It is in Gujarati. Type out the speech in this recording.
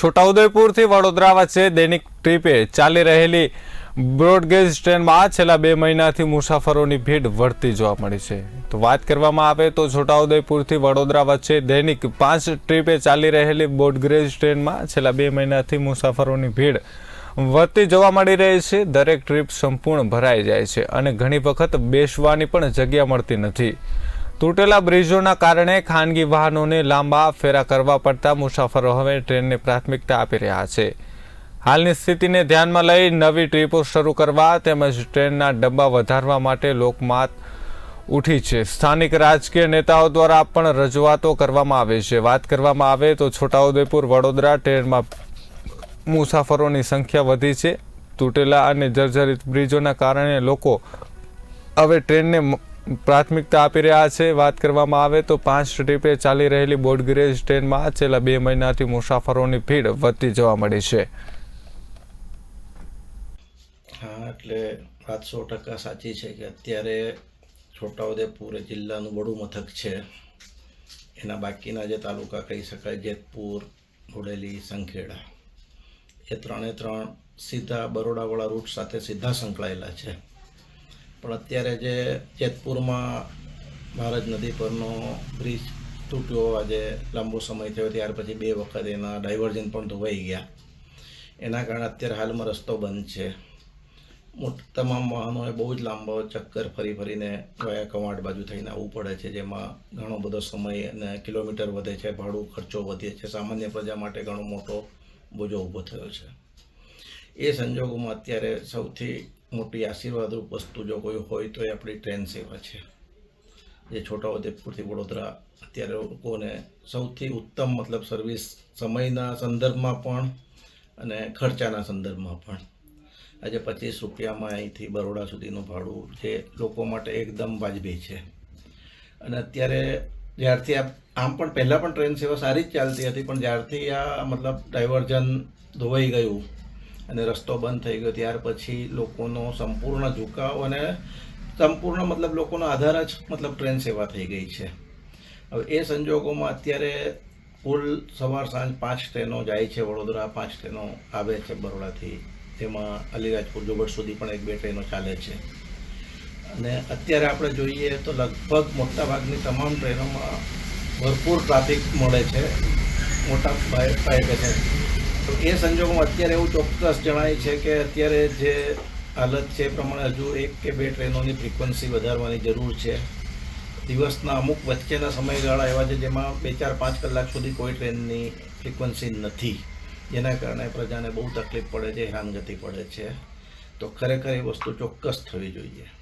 છોટાઉદેપુરથી વડોદરા વચ્ચે દૈનિક ટ્રીપે ચાલી રહેલી બ્રોડગેજ ટ્રેનમાં છેલ્લા બે મહિનાથી મુસાફરોની ભીડ વધતી જોવા મળી છે. તો વાત કરવામાં આવે તો છોટાઉદેપુરથી વડોદરા વચ્ચે દૈનિક પાંચ ટ્રીપે ચાલી રહેલી બ્રોડગેજ ટ્રેનમાં છેલ્લા બે મહિનાથી મુસાફરોની ભીડ વધતી જોવા મળી રહી છે. દરેક ટ્રીપ સંપૂર્ણ ભરાઈ જાય છે અને ઘણી વખત બેસવાની પણ જગ્યા મળતી નથી. તૂટેલા બ્રિજોના કારણે ખાનગી વાહનોને લાંબા ફેરા કરવા પડતા મુસાફરો હવે ટ્રેનને પ્રાથમિકતા આપી રહ્યા છે. હાલની સ્થિતિને ધ્યાનમાં લઈ નવી ટ્રીપો શરૂ કરવા તેમજ ટ્રેનના ડબ્બા વધારવા માટે લોકમાત ઉઠી છે. સ્થાનિક રાજકીય નેતાઓ દ્વારા પણ રજૂઆતો કરવામાં આવે છે. વાત કરવામાં આવે તો છોટાઉદેપુર, વડોદરા ટ્રેનમાં મુસાફરોની સંખ્યા વધી છે. તૂટેલા અને જર્જરિત બ્રિજોના કારણે લોકો હવે ટ્રેનને પ્રાથમિકતા આપી રહ્યા છે. વાત કરવામાં આવે તો પાંચ ટ્રીપે ચાલી રહેલી બોડગેજ ટ્રેનમાં છેલ્લા બે મહિનાથી મુસાફરોની ભીડ વધતી જોવા મળી છે. હા, એટલે વાત સો ટકા સાચી છે કે અત્યારે છોટાઉદેપુર જિલ્લાનું વડું મથક છે. એના બાકીના જે તાલુકા કહી શકાય, જેતપુર બોડેલી સંખેડા. એ ત્રણે ત્રણ સીધા બરોડાવાળા રૂટ સાથે સીધા સંકળાયેલા છે. પણ અત્યારે જે જેતપુરમાં ભારત નદી પરનો બ્રિજ તૂટ્યો આજે લાંબો સમય થયો, ત્યાર પછી બે વખત એના ડાયવર્ઝન પણ ધોવાઈ ગયા. એના કારણે અત્યારે હાલમાં રસ્તો બંધ છે. તમામ વાહનોએ બહુ જ લાંબો ચક્કર ફરી ફરીને વયા કવાંટ બાજુ થઈને આવવું પડે છે, જેમાં ઘણો બધો સમય અને કિલોમીટર વધે છે, ભાડું, ખર્ચો વધે છે. સામાન્ય પ્રજા માટે ઘણો મોટો બોજો ઊભો થયો છે. એ સંજોગોમાં અત્યારે સૌથી મોટી આશીર્વાદરૂપ વસ્તુ જો કોઈ હોય તો એ આપણી ટ્રેન સેવા છે. જે છોટાઉદેપુરથી વડોદરા અત્યારે લોકોને સૌથી ઉત્તમ મતલબ સર્વિસ સમયના સંદર્ભમાં પણ અને ખર્ચાના સંદર્ભમાં પણ. આજે પચીસ રૂપિયામાં અહીંથી બરોડા સુધીનું ભાડું જે લોકો માટે એકદમ વાજબી છે. અને અત્યારે જ્યારથી આ આમ પણ પહેલાં પણ ટ્રેન સેવા સારી જ ચાલતી હતી, પણ જ્યારથી આ મતલબ ડાયવર્ઝન ધોવાઈ ગયું અને રસ્તો બંધ થઈ ગયો. ત્યાર પછી લોકોનો સંપૂર્ણ ઝુકાવ અને સંપૂર્ણ મતલબ લોકોનો આધાર જ મતલબ ટ્રેન સેવા થઈ ગઈ છે. હવે એ સંજોગોમાં અત્યારે કુલ સવાર સાંજ પાંચ ટ્રેનો જાય છે. વડોદરા પાંચ ટ્રેનો આવે છે બરોડાથી. તેમાં અલીરાજપુર જોબટ સુધી પણ એક બે ટ્રેનો ચાલે છે. અને અત્યારે આપણે જોઈએ તો લગભગ મોટાભાગની તમામ ટ્રેનોમાં ભરપૂર ટ્રાફિક મળે છે. મોટા પાયે છે તો એ સંજોગોમાં અત્યારે એવું ચોક્કસ જણાય છે કે અત્યારે જે હાલત છે એ પ્રમાણે હજુ એક કે બે ટ્રેનોની ફ્રિકવન્સી વધારવાની જરૂર છે. દિવસના અમુક વચ્ચેના સમયગાળા એવા છે જેમાં બે ચાર પાંચ કલાક સુધી કોઈ ટ્રેનની ફ્રિકવન્સી નથી. જેના કારણે પ્રજાને બહુ તકલીફ પડે છે, હેરાનગતિ પડે છે. તો ખરેખર એ વસ્તુ ચોક્કસ થવી જોઈએ.